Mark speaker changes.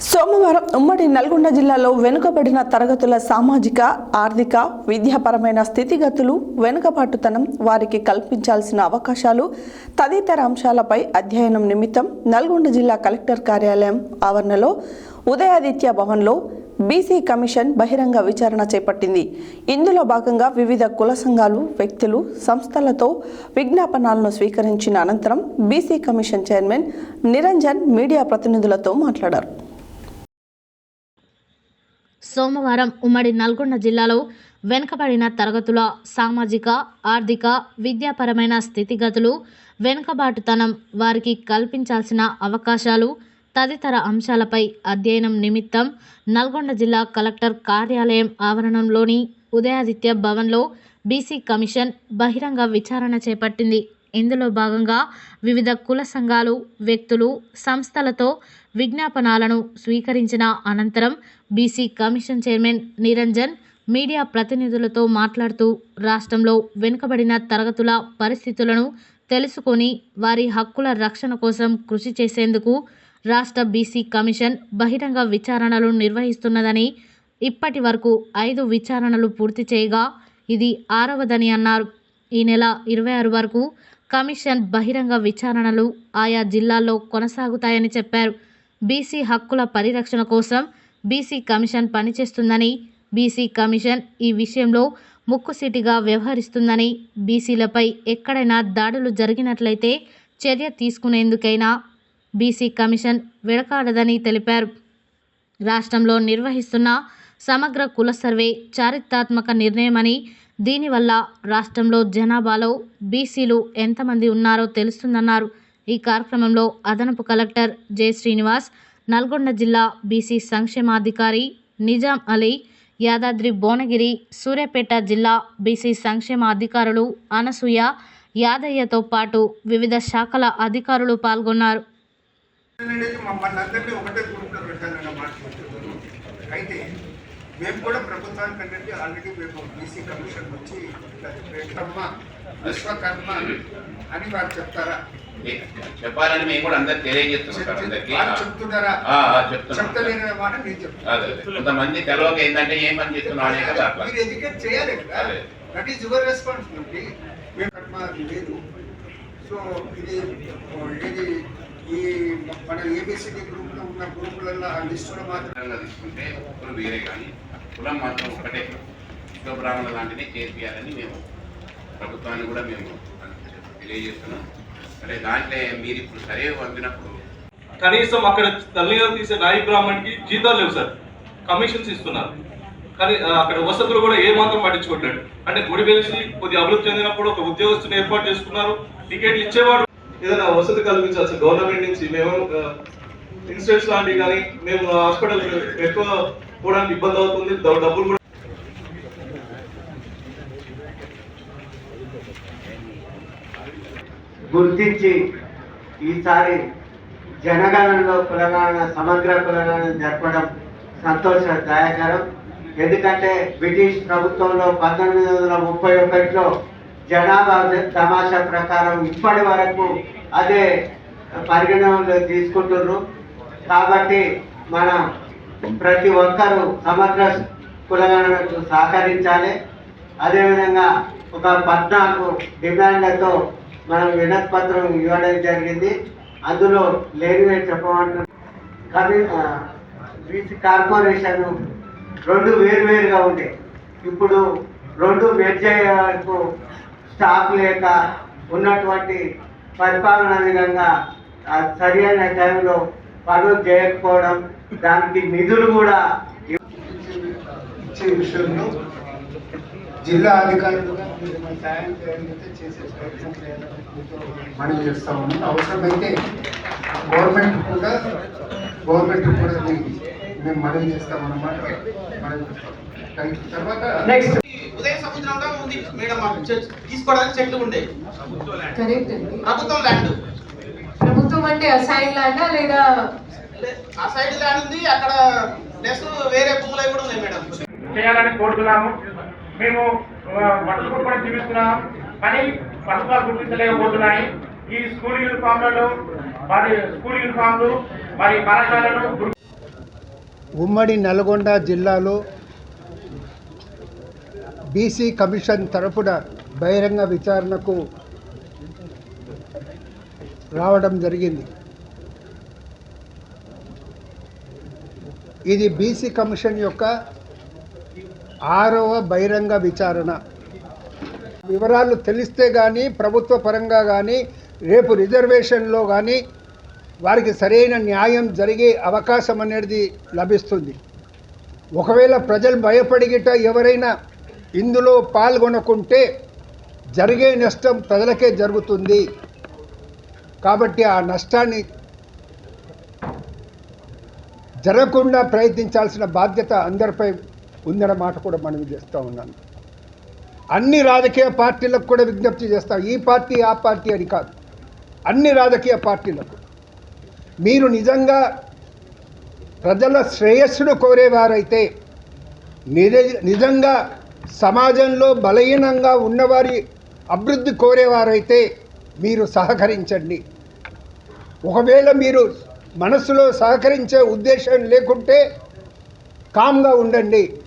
Speaker 1: సోమవారం ఉమ్మడి నల్గొండ జిల్లాలో వెనుకబడిన తరగతుల సామాజిక ఆర్థిక విద్యాపరమైన స్థితిగతులు వెనుకబాటుతనం వారికి కల్పించాల్సిన అవకాశాలు తదితర అంశాలపై అధ్యయనం నిమిత్తం నల్గొండ జిల్లా కలెక్టర్ కార్యాలయం ఆవరణలో ఉదయాదిత్య భవన్లో బీసీ కమిషన్ బహిరంగ విచారణ చేపట్టింది. ఇందులో భాగంగా వివిధ కుల సంఘాలు వ్యక్తులు సంస్థలతో విజ్ఞాపనాలను స్వీకరించిన అనంతరం BC commission chairman Niranjan media ప్రతినిధులతో మాట్లాడారు.
Speaker 2: సోమవారం ఉమ్మడి నల్గొండ జిల్లాలో వెనుకబడిన తరగతుల సామాజిక ఆర్థిక విద్యాపరమైన స్థితిగతులు వెనుకబాటుతనం వారికి కల్పించాల్సిన అవకాశాలు తదితర అంశాలపై అధ్యయనం నిమిత్తం నల్గొండ జిల్లా కలెక్టర్ కార్యాలయం ఆవరణంలోని ఉదయాదిత్య భవన్లో బీసీ కమిషన్ బహిరంగ విచారణ చేపట్టింది. ఇందులో భాగంగా వివిధ కుల సంఘాలు వ్యక్తులు సంస్థలతో విజ్ఞాపనాలను స్వీకరించిన అనంతరం BC commission chairman Niranjan media ప్రతినిధులతో మాట్లాడుతూ రాష్ట్రంలో వెనుకబడిన తరగతుల పరిస్థితులను తెలుసుకొని వారి హక్కుల రక్షణ కోసం కృషి చేసేందుకు రాష్ట్ర బీసీ కమిషన్ బహిరంగ విచారణలు నిర్వహిస్తున్నదని ఇప్పటి వరకు ఐదు విచారణలు పూర్తి చేయగా ఇది ఆరవదని అన్నారు. ఈ నెల ఇరవై ఆరు వరకు కమిషన్ బహిరంగ విచారణలు ఆయా జిల్లాల్లో కొనసాగుతాయని చెప్పారు. బీసీ హక్కుల పరిరక్షణ కోసం బీసీ కమిషన్ పనిచేస్తుందని బీసీ కమిషన్ ఈ విషయంలో ముక్కుసీటిగా వ్యవహరిస్తుందని బీసీలపై ఎక్కడైనా దాడులు జరిగినట్లయితే చర్య తీసుకునేందుకైనా బీసీ కమిషన్ వెడకాడదని తెలిపారు. రాష్ట్రంలో నిర్వహిస్తున్న సమగ్ర కుల సర్వే చారిత్రాత్మక నిర్ణయమని దీనివల్ల రాష్ట్రంలో జనాభాలో బీసీలు ఎంతమంది ఉన్నారో తెలుస్తుందన్నారు. ఈ కార్యక్రమంలో అదనపు కలెక్టర్ జె. శ్రీనివాస్ నల్గొండ జిల్లా బీసీ సంక్షేమాధికారి నిజాం అలీ యాదాద్రి భువనగిరి సూర్యాపేట జిల్లా బీసీ సంక్షేమ అధికారులు అనసూయ యాదయ్యతో పాటు వివిధ శాఖల అధికారులు పాల్గొన్నారు.
Speaker 3: అయితే మేము కూడా ప్రభుత్వానికి అనేది ఆల్రెడీ మేము బీసీ కమిషన్ వచ్చి పెట్టమ్మ విశ్వకర్మ అని వారు చెప్తారా?
Speaker 4: చెప్పాలని మేము కూడా
Speaker 3: వారు చెప్తున్నారా. చెప్తలేని మాట నేను చెప్తాను.
Speaker 4: కొంతమంది తెలవక ఏంటంటే ఏం పని చేస్తున్నావు అనే కదా
Speaker 3: మీరు ఎడ్యుకేట్ చేయాలి కదా. దట్ ఈస్ యువర్ రెస్పాన్సిబిలిటీ మేము కర్మ లేదు. సో ఇది ఇది ఈ మన ఏబిసిడి గ్రూప్లో ఉన్న గ్రూపులలో ఆ లిస్టులో మాత్రం
Speaker 4: తీసుకుంటే కులం వేరే కానీ కులం మాత్రం ఒకటే శివబ్రాహ్మణ లాంటిది చేర్పియాలని మేము ప్రభుత్వాన్ని కూడా మేము తెలియజేస్తున్నాం. సరే దాంట్లో మీరు ఇప్పుడు సరే పంపినప్పుడు
Speaker 5: కనీసం అక్కడ తల్లిదండ్రులు తీసే నాయి బ్రాహ్మణ్కి జీతాలు లేవు సార్. కమిషన్స్ ఇస్తున్నారు. కానీ అక్కడ వసతులు కూడా ఏ మాత్రం పట్టించుకోవట్లేదు అంటే గుడి వెలిసి కొద్దిగా అభివృద్ధి చెందినప్పుడు ఒక ఉద్యోగస్తుని ఏర్పాటు చేసుకున్నారు. టికెట్లు ఇచ్చేవాడు ఏదైనా వసతి కల్పించవచ్చు గవర్నమెంట్ నుంచి మేము ఇన్సూరెన్స్ లాంటివి కానీ మేము హాస్పిటల్ ఎక్కువ పోవడానికి ఇబ్బంది అవుతుంది డబ్బులు కూడా
Speaker 6: గుర్తించి ఈసారి జనగణనలో కులగణన సమగ్ర కులగణన జరపడం సంతోషదాయకరం. ఎందుకంటే బ్రిటిష్ ప్రభుత్వంలో పంతొమ్మిది వందల ముప్పై ఒకటిలో జనాభా తమాషా ప్రకారం ఇప్పటి వరకు అదే పరిగణనలో తీసుకుంటున్నారు కాబట్టి మన ప్రతి ఒక్కరూ సమగ్ర కులగణకు సహకరించాలి. అదేవిధంగా ఒక పద్నాలుగు డిమాండ్లతో మనం వినతిపత్రం ఇవ్వడం జరిగింది. అందులో లేనివే చెప్పమంటున్నాం కమి బీసీ కార్పొరేషన్ రెండు వేరువేరుగా ఉండే ఇప్పుడు రెండు మెర్జ్ అయ్యే వరకు స్టాఫ్ లేక ఉన్నటువంటి పరిపాలన విధంగా సరి అయిన టైంలో పనులు చేయకపోవడం దానికి నిధులు కూడా
Speaker 3: ఇచ్చే విషయంలో జిల్లా అధికారులుగా మీరు మన సాయం చేయగలిగితే చేసే ప్రయత్నం చేయాలని మనం చేస్తా ఉన్నాం. అవసరమైతే గవర్నమెంట్ కూడా గవర్నమెంట్ కూడా ఇది మేము మనవి చేస్తామన్నమాట. మనం తర్వాత నెక్స్ట్
Speaker 7: ఉదయ సముద్రంలో ఉంది. మేడం తీసుకోవడానికి చెట్లు ఉండేవి
Speaker 8: కరెక్ట్ అండి.
Speaker 7: ప్రభుత్వం ల్యాండ్
Speaker 8: ప్రభుత్వం అంటే అసైన్ ల్యాండా లేదా?
Speaker 7: లే- ఆ సైడ్ ల్యాండ్ ఉంది. అక్కడ ప్లస్ వేరే భూములు అవి కూడా ఉన్నాయి మేడం.
Speaker 9: చేయాలని కోరుతున్నాము. మేము బట్టలు కూడా జీవిస్తున్నాం. కానీ పథకాలు గుర్తించలేకపోతున్నాయి. ఈ స్కూల్ యూనిఫామ్లలో మరి స్కూల్ యూనిఫామ్లు మరి కళాశాలలో
Speaker 3: ఉమ్మడి నల్గొండ జిల్లాలో బీసీ కమిషన్ తరపున బహిరంగ విచారణకు రావడం జరిగింది. ఇది బీసీ కమిషన్ యొక్క ఆరవ బహిరంగ విచారణ. వివరాలు తెలిస్తే కానీ ప్రభుత్వ పరంగా కానీ రేపు రిజర్వేషన్లో కానీ వారికి సరైన న్యాయం జరిగే అవకాశం అనేది లభిస్తుంది. ఒకవేళ ప్రజలు భయపడిగిట ఎవరైనా ఇందులో పాల్గొనకుంటే జరిగే నష్టం ప్రజలకే జరుగుతుంది. కాబట్టి ఆ నష్టాన్ని జరగకుండా ప్రయత్నించాల్సిన బాధ్యత అందరిపై ఉందన్న మాట కూడా మనం చేస్తూ ఉన్నాను అన్ని రాజకీయ పార్టీలకు కూడా విజ్ఞప్తి చేస్తాం. ఈ పార్టీ ఆ పార్టీ అని కాదు. అన్ని రాజకీయ పార్టీలకు. మీరు నిజంగా ప్రజల శ్రేయస్సును కోరేవారైతే నిజ నిజంగా సమాజంలో బలహీనంగా ఉన్నవారి అభివృద్ధి కోరేవారైతే మీరు సహకరించండి. ఒకవేళ మీరు మనసులో సహకరించే ఉద్దేశం లేకుంటే కామ్గా ఉండండి.